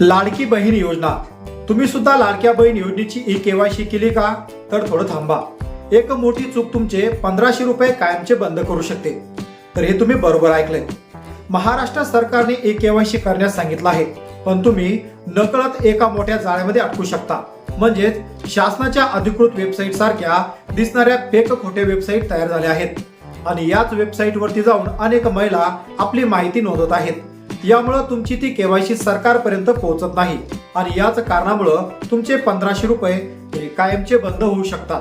लाडकी बहीण योजना. तुम्ही सुद्धा लाडक्या बहीण योजनेची ई केवायसी केली का? तर थोडं थांबा. एक मोठी चूक तुमचे पंधराशे रुपये कायमचे बंद करू शकते. तर हे तुम्ही बरोबर ऐकलंय. महाराष्ट्र सरकारने ई केवायसी करण्यास सांगितलं आहे. पण तुम्ही नकळत एका मोठ्या जाळ्यामध्ये अटकू शकता. म्हणजेच शासनाच्या अधिकृत वेबसाईट सारख्या दिसणाऱ्या फेक खोटे वेबसाईट तयार झाल्या आहेत. आणि याच वेबसाईट वरती जाऊन अनेक महिला आपली माहिती नोंदवत आहेत. यामुळं तुमची ती केवायसी सरकारपर्यंत पोहोचत नाही. आणि याच कारणामुळं तुमचे पंधराशे रुपये हे कायमचे बंद होऊ शकतात.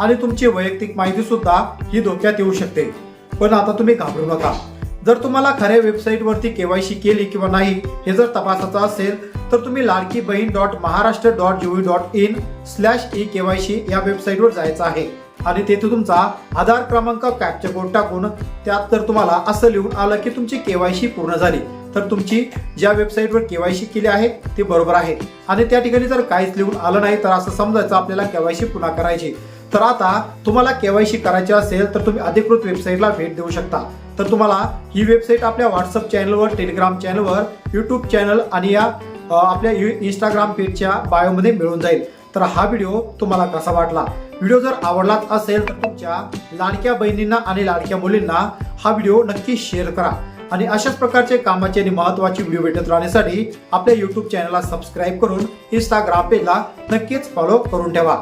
आणि तुमची वैयक्तिक माहिती सुद्धा ही धोक्यात येऊ शकते. पण आता तुम्ही घाबरू नका. जर तुम्हाला खऱ्या वेबसाईट वरती केवायसी केली किंवा नाही हे जर तपासायचं असेल तर तुम्ही Ladki Bahin dot Maharashtra dot gov dot in slash e KYC या वेबसाईटवर जायचं आहे. आणि तेथे तुमचा आधार क्रमांक कॅप्चर कोड टाकून त्यात जर तुम्हाला असं लिहून आलं की तुमची केवायसी पूर्ण झाली. तर तुमची ज्या वेबसाईटवर केवायसी केली आहे ते बरोबर आहे. आणि त्या ठिकाणी जर काहीच लिहून आलं नाही तर असं समजायचं आपल्याला केवायसी पुन्हा करायची. तर आता तुम्हाला केवायसी करायची असेल तर तुम्ही अधिकृत वेबसाईटला भेट देऊ शकता. तर तुम्हाला ही वेबसाईट आपल्या व्हॉट्सअप चॅनलवर टेलिग्राम चॅनलवर युट्यूब चॅनल आणि या आपल्या इंस्टाग्राम पेजच्या बायोमध्ये मिळून जाईल. तर हा व्हिडिओ तुम्हाला कसा वाटला? व्हिडिओ जर आवडलाच असेल तर तुमच्या लाडक्या बहिणींना आणि लाडक्या मुलींना हा व्हिडिओ नक्की शेअर करा. आणि अशाच प्रकारचे कामाचे आणि महत्त्वाचे व्हिडिओ भेटत राहण्यासाठी आपल्या युट्यूब चॅनलला सबस्क्राईब करून इंस्टाग्राम पेजला नक्कीच फॉलो करून ठेवा.